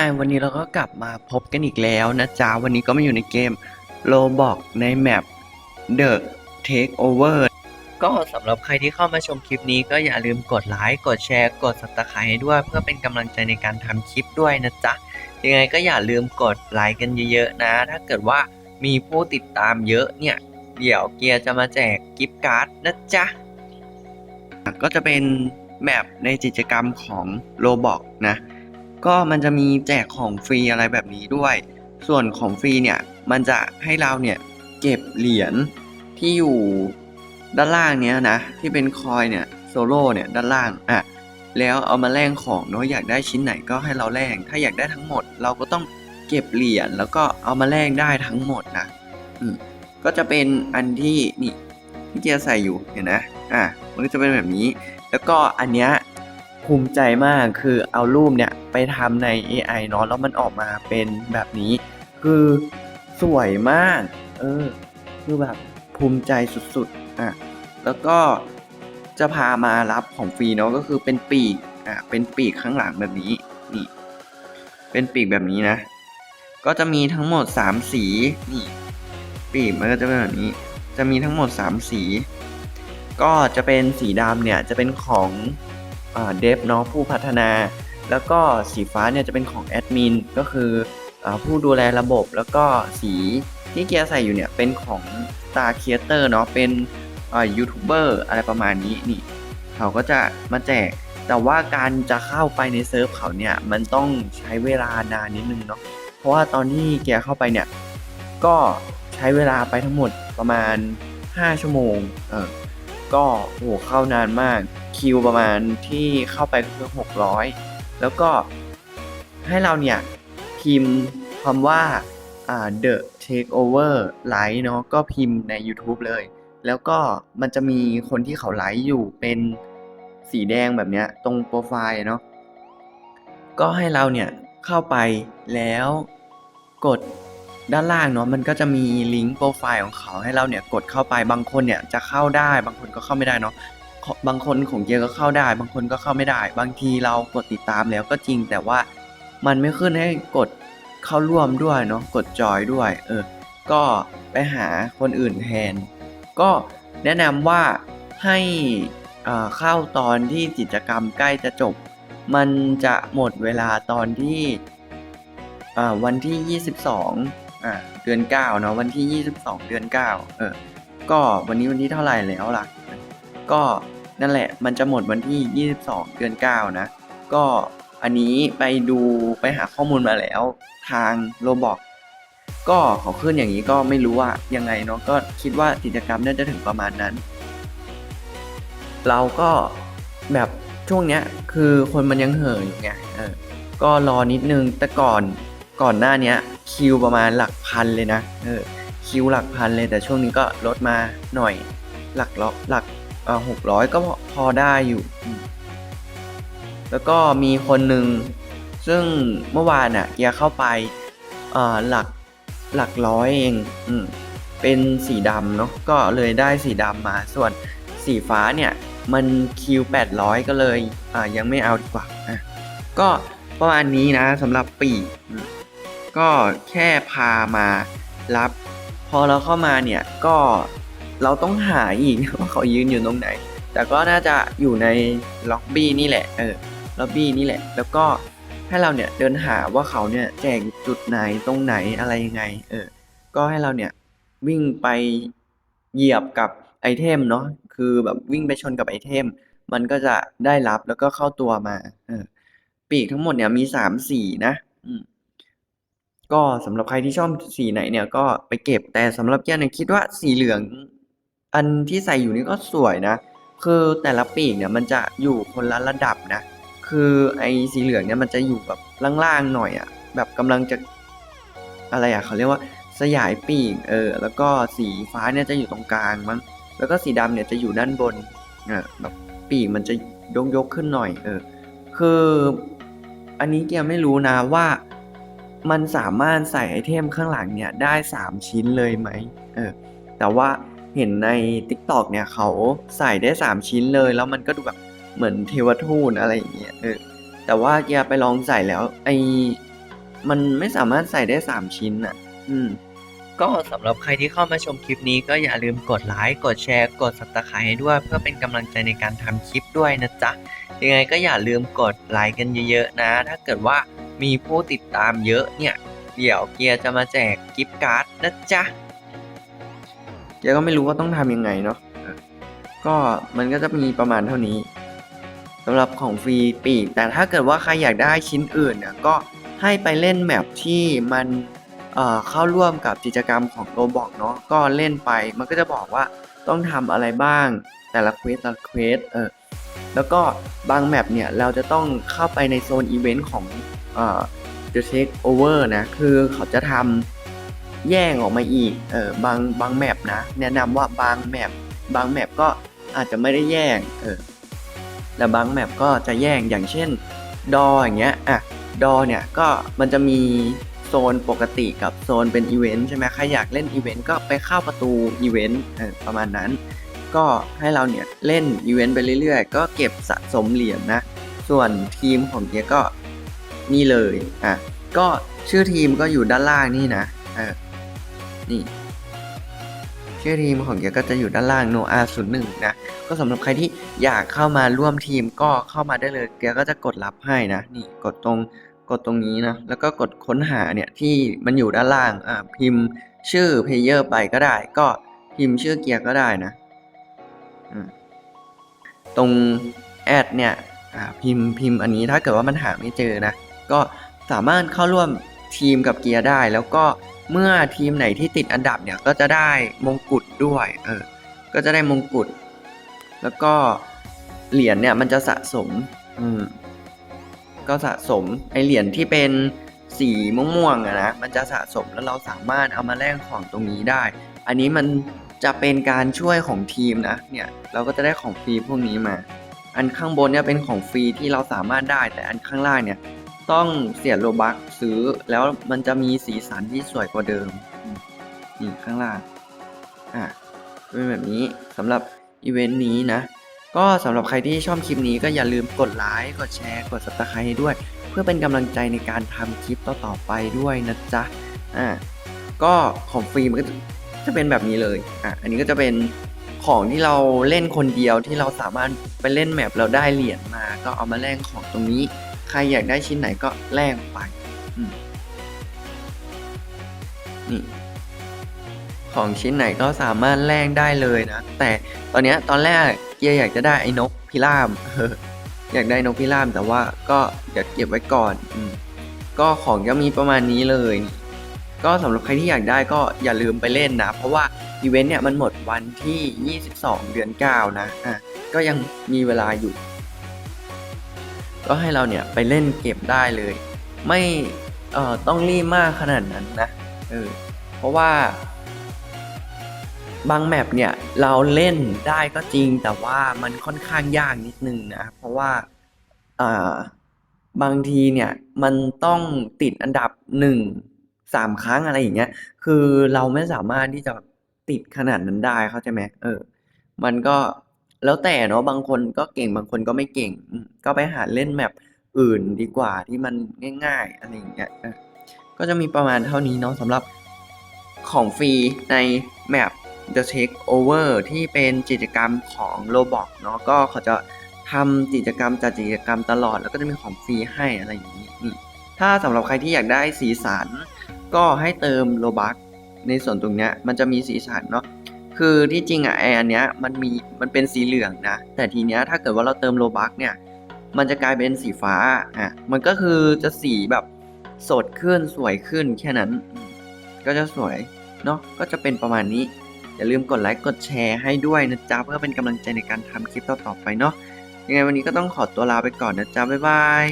ายวันนี้เราก็กลับมาพบกันอีกแล้วนะจ๊ะ วันนี้ก็มาอยู่ในเกม Roblox ในแมป The Takeover ก็สำหรับใครที่เข้ามาชมคลิปนี้ก็อย่าลืมกดไลค์กดแชร์กด subscribe ให้ด้วยเพื่อเป็นกำลังใจในการทำคลิปด้วยนะจ๊ะ ยังไงก็อย่าลืมกดไลค์กันเยอะๆนะ ถ้าเกิดว่ามีผู้ติดตามเยอะเนี่ย เดี๋ยวเกียร์จะมาแจกกิฟต์การ์ดนะจ๊ะ ก็จะเป็นแมปในกิจกรรมของ Roblox นะ ก็มันจะมีแจกของฟรีอะไรแบบนี้ด้วย ส่วนของฟรีเนี่ยมันจะให้เราเนี่ยเก็บเหรียญที่อยู่ด้านล่างเนี้ยนะที่เป็นคอยเนี่ยโซโล่เนี่ยด้านล่างอะแล้วเอามาแลกของเนาะอยากได้ชิ้นไหนก็ให้เราแลกถ้าอยากได้ทั้งหมด เราก็ต้องเก็บเหรียญแล้วก็เอามาแลกได้ทั้งหมดนะอืมก็จะเป็นอันที่นี่ที่เจียใส่อยู่เห็นนะอะมันก็จะเป็นแบบนี้ แล้วก็อันเนี้ย ภูมิใจมากคือเอารูปเนี่ยไปทำใน AI เนาะแล้วมันออกมาเป็นแบบนี้ คือสวยมาก เออ คือแบบภูมิใจสุดๆ อะ แล้วก็จะพามารับของฟรีเนาะก็คือเป็นปีก อะ เป็นปีกข้างหลังแบบนี้ นี่ เป็นปีกแบบนี้นะ ก็จะมีทั้งหมด 3 สี นี่ ปีกมันก็จะเป็นแบบนี้ จะมีทั้งหมด 3 สี ก็จะเป็นสีดำเนี่ยจะเป็นของ เดฟเนาะผู้พัฒนา แล้วก็สีฟ้าเนี่ยจะเป็นของแอดมินก็คืออผู้ดูแลระบบแล้วก็สีที่เกียร์ใส่อยู่เนี่ยเป็นของ Star Creator เนาะเป็นยูทูบเบอร์อะไรประมาณนี้นี่เขาก็จะมาแจกแต่ว่าการจะเข้าไปในเซิร์ฟเขาเนี่ยมันต้องใช้เวลานานนิดนึงเนาะเพราะว่าตอนที่เกียร์เข้าไปเนี่ยก็ใช้เวลาไปทั้งหมดประมาณ 5 ชั่วโมงเออก็โหเข้านานมาก คิวประมาณที่เข้าไปก็คือ600 แล้วก็ให้เราเนี่ยพิมพ์คำว่าอ่า the takeover ไลฟ์เนาะก็พิมพ์ใน YouTube เลย แล้วก็มันจะมีคนที่เขาไลฟ์อยู่เป็นสีแดงแบบเนี้ยตรงโปรไฟล์เนาะก็ให้เราเนี่ยเข้าไปแล้วกดด้านล่างเนาะมันก็จะมีลิงก์โปรไฟล์ของเขาให้เราเนี่ยกดเข้าไปบางคนเนี่ยจะเข้าได้บางคนก็เข้าไม่ได้เนาะ บางคนของเกียร์ก็เข้าได้ บางคนก็เข้าไม่ได้ บางทีเรากดติดตามแล้วก็จริง แต่ว่ามันไม่ขึ้นให้กดเข้าร่วมด้วยเนาะกดจอยด้วย เออ ก็ไปหาคนอื่นแทน ก็แนะนำว่าให้เข้าตอนที่กิจกรรมใกล้จะจบ มันจะหมดเวลาตอนที่วันที่ 22อ่าเดือน9เนาะวันที่ 22 เดือน9เออก็วันนี้วันที่เท่าไหร่แล้วล่ะ ก็ นั่นแหละ มันจะหมดวันที่ 22 เดือน 9 นะ ก็อันนี้ไปดูไปหาข้อมูลมาแล้วทางโรบอกก็เขาขึ้นอย่างนี้ก็ไม่รู้ว่ายังไงเนาะก็คิดว่ากิจกรรมน่าจะถึงประมาณนั้น เราก็แบบช่วงเนี้ยคือคนมันยังเห่ออยู่ไงเออก็รอนิดนึงแต่ก่อนก่อนหน้านี้คิวประมาณหลักพันเลยนะเออคิวหลักพันเลยแต่ช่วงนี้ก็ลดมาหน่อยหลักล็อกหลัก อ่อหกร้อยก็พอได้อยู่ แล้วก็มีคนหนึ่ง ซึ่งเมื่อวานอะเกียเข้าไปอ่อหลักหลักร้อยเองอืมเป็นสีดำเนาะก็เลยได้สีดำมา ส่วนสีฟ้าเนี่ยมันคิว800 ก็เลยอ่ายังไม่เอาดีกว่าอะก็ประมาณนี้นะสำหรับปีก็แค่พามารับ พอเราเข้ามาเนี่ยก็ เราต้องหาอีกว่าเขายืนอยู่ตรงไหน แต่ก็น่าจะอยู่ในล็อบบี้นี่แหละ เออ ล็อบบี้นี่แหละ แล้วก็ให้เราเนี่ยเดินหาว่าเขาเนี่ยแจกจุดไหนตรงไหนอะไรยังไง เออ ก็ให้เราเนี่ยวิ่งไปเหยียบกับไอเทมเนาะ คือแบบวิ่งไปชนกับไอเทม มันก็จะได้รับแล้วก็เข้าตัวมา เออ ปีกทั้งหมดเนี่ยมีสามสีนะ อืมก็สำหรับใครที่ชอบสีไหนเนี่ยก็ไปเก็บแต่สำหรับแก้วเนี่ยคิดว่าสีเหลือง อันที่ใส่อยู่นี่ก็สวยนะ คือแต่ละปีกเนี่ยมันจะอยู่คนละระดับนะ คือไอ้สีเหลืองเนี่ยมันจะอยู่แบบล่างๆหน่อยอะ่ะ แบบกำลังจะอะไรอะ่ะเขาเรียกว่าสยายปีกเออ แล้วก็สีฟ้าเนี่ยจะอยู่ตรงกลางมั้ง แล้วก็สีดำเนี่ยจะอยู่ด้านบนอ่าแบบปีกมันจะยกยกขึ้นหน่อย เออ คืออันนี้เกียไม่รู้นะว่ามันสามารถใส่ไอเทมข้างหลังเนี่ยได้ 3 ชิ้นเลยไหมเออ แต่ว่า เห็นใน TikTok เนี่ยเขาใส่ได้ 3 ชิ้นเลย แล้วมันก็ดูแบบเหมือนเทวทูตอะไรอย่างเงี้ยเออแต่ว่าเกียร์ไปลองใส่แล้วไอมันไม่สามารถใส่ได้สามชิ้นอะ อืม ก็สำหรับใครที่เข้ามาชมคลิปนี้ก็อย่าลืมกดไลค์กดแชร์กด subscribe ให้ด้วย เพื่อเป็นกำลังใจในการทำคลิปด้วยนะจ๊ะยังไงก็อย่าลืมกดไลค์กันเยอะๆนะ ถ้าเกิดว่ามีผู้ติดตามเยอะเนี่ย เดี๋ยวเกียร์จะมาแจกกิฟต์การ์ดนะจ๊ะ เกียร์ก็ไม่รู้ว่าต้องทำยังไงเนาะก็มันก็จะมีประมาณเท่านี้สำหรับของฟรีปีก แต่ถ้าเกิดว่าใครอยากได้ชิ้นอื่นเนี่ยก็ให้ไปเล่นแมปที่มันเข้าร่วมกับกิจกรรมของโรบอกเนาะก็เล่นไปมันก็จะบอกว่าต้องทำอะไรบ้างแต่ละเควสแต่ละเควสเออแล้วก็บางแมปเนี่ยเราจะต้องเข้าไปในโซนอีเวนต์ของเอ่อ The Take Over นะ คือเขาจะทำ แย่งออกมาอีก เออบางบางแมปนะ แนะนำว่าบางแมปบางแมปก็อาจจะไม่ได้แย่ง เออแต่บางแมปก็จะแย่งอย่างเช่น ดออย่างเงี้ย อะ ดอเนี่ยก็มันจะมีโซนปกติกับโซนเป็นอีเวนต์ใช่ไหมใครอยากเล่นอีเวนต์ก็ไปเข้าประตูอีเวนต์ประมาณนั้น ก็ให้เราเนี่ยเล่นอีเวนต์ไปเรื่อยๆ ก็เก็บสะสมเหรียญนะส่วนทีมของเกียก็นี่เลย อะ ก็ชื่อทีมก็อยู่ด้านล่างนี่นะ เออ นี่ชื่อทีมของเกียร์ก็จะอยู่ด้านล่าง no r 0 1นย์หนึ่งนะ ก็สำหรับใครที่อยากเข้ามาร่วมทีมก็เข้ามาได้เลย เกียร์ก็จะกดรับให้นะ นี่กดตรงกดตรงนี้นะ แล้วก็กดค้นหาเนี่ยที่มันอยู่ด้านล่าง อ่าพิมพ์ชื่อเพลเยอร์ไปก็ได้ ก็พิมพ์ชื่อเกียร์ก็ได้นะตรงแอดเนี่ยอ่าพิมพ์พิมพ์อันนี้ถ้าเกิดว่ามันหาไม่เจอนะ ก็สามารถเข้าร่วมทีมกับเกียร์ได้ แล้วก็ เมื่อทีมไหนที่ติดอันดับเนี่ยก็จะได้มงกุฎด้วยเออก็จะได้มงกุฎแล้วก็เหรียญเนี่ยมันจะสะสมอืมก็สะสมไอเหรียญที่เป็นสีม่วงๆอะนะมันจะสะสมแล้วเราสามารถเอามาแลกของตรงนี้ได้ อันนี้มันจะเป็นการช่วยของทีมนะเนี่ยเราก็จะได้ของฟรีพวกนี้มา อันข้างบนเนี่ยเป็นของฟรีที่เราสามารถได้แต่อันข้างล่างเนี่ย ต้องเสียโลบักซื้อแล้วมันจะมีสีสันที่สวยกว่าเดิมอืมนี่ข้างล่าง อะเป็นแบบนี้สำหรับอีเวนต์นี้นะ ก็สำหรับใครที่ชอบคลิปนี้ก็อย่าลืมกดไลค์กดแชร์กด subscribe ให้ด้วย เพื่อเป็นกำลังใจในการทำคลิปต่อๆไปด้วยนะจ๊ะอ่าก็ของฟรีมันก็จะเป็นแบบนี้เลยอะอันนี้ก็จะเป็นของที่เราเล่นคนเดียวที่เราสามารถไปเล่นแมปเราได้เหรียญมา ก็เอามาแลกของตรงนี้ ใครอยากได้ชิ้นไหนก็แลกไปนี่ของชิ้นไหนก็สามารถแลกได้เลยนะ แต่ตอนนี้ตอนแรกเกียร์อยากจะได้ไอ้นกพิราบอยากได้นกพิราบแต่ว่าก็เดี๋ยวเก็บไว้ก่อนอืก็ของก็มีประมาณนี้เลย ก็สำหรับใครที่อยากได้ก็อย่าลืมไปเล่นนะ เพราะว่าอีเวนต์เนี่ยมันหมดวันที่ 22 เดือน 9 นะอะก็ยังมีเวลาอยู่ ก็ให้เราเนี่ยไปเล่นเก็บได้เลย ไม่เอ่อต้องรีบมากขนาดนั้นนะเออเพราะว่าบางแมปเนี่ยเราเล่นได้ก็จริงแต่ว่ามันค่อนข้างยากนิดนึงนะเพราะว่าอ่าบางทีเนี่ยมันต้องติดอันดับหนึ่งสามครั้งอะไรอย่างเงี้ย คือเราไม่สามารถที่จะติดขนาดนั้นได้เข้าใจไหมเออ มันก็ แล้วแต่เนาะบางคนก็เก่งบางคนก็ไม่เก่ง ก็ไปหาเล่นแมปอื่นดีกว่าที่มันง่าย ๆ อะไรอย่างเงี้ยก็จะมีประมาณเท่านี้เนาะสำหรับของฟรีในแมป The Takeover ที่เป็นกิจกรรมของ Roblox เนาะก็เขาจะทำกิจกรรมจัดกิจกรรมตลอด แล้วก็จะมีของฟรีให้อะไรอย่างนี้นี่ถ้าสำหรับใครที่อยากได้สีสัน ก็ให้เติมโลบักในส่วนตรงเนี้ยมันจะมีสีสันเนาะ คือที่จริงอะไออันเนี้ยมันมีมันเป็นสีเหลืองนะ แต่ทีเนี้ยถ้าเกิดว่าเราเติมโลบักเนี่ย มันจะกลายเป็นสีฟ้าอะมันก็คือจะสีแบบสดขึ้นสวยขึ้นแค่นั้น ก็จะสวยเนาะก็จะเป็นประมาณนี้ อย่าลืมกดไลค์กดแชร์ให้ด้วยนะจ๊ะเพื่อเป็นกำลังใจในการทำคลิปต่อๆไปเนาะยังไงวันนี้ก็ต้องขอตัวลาไปก่อนนะจ๊ะบ๊ายบาย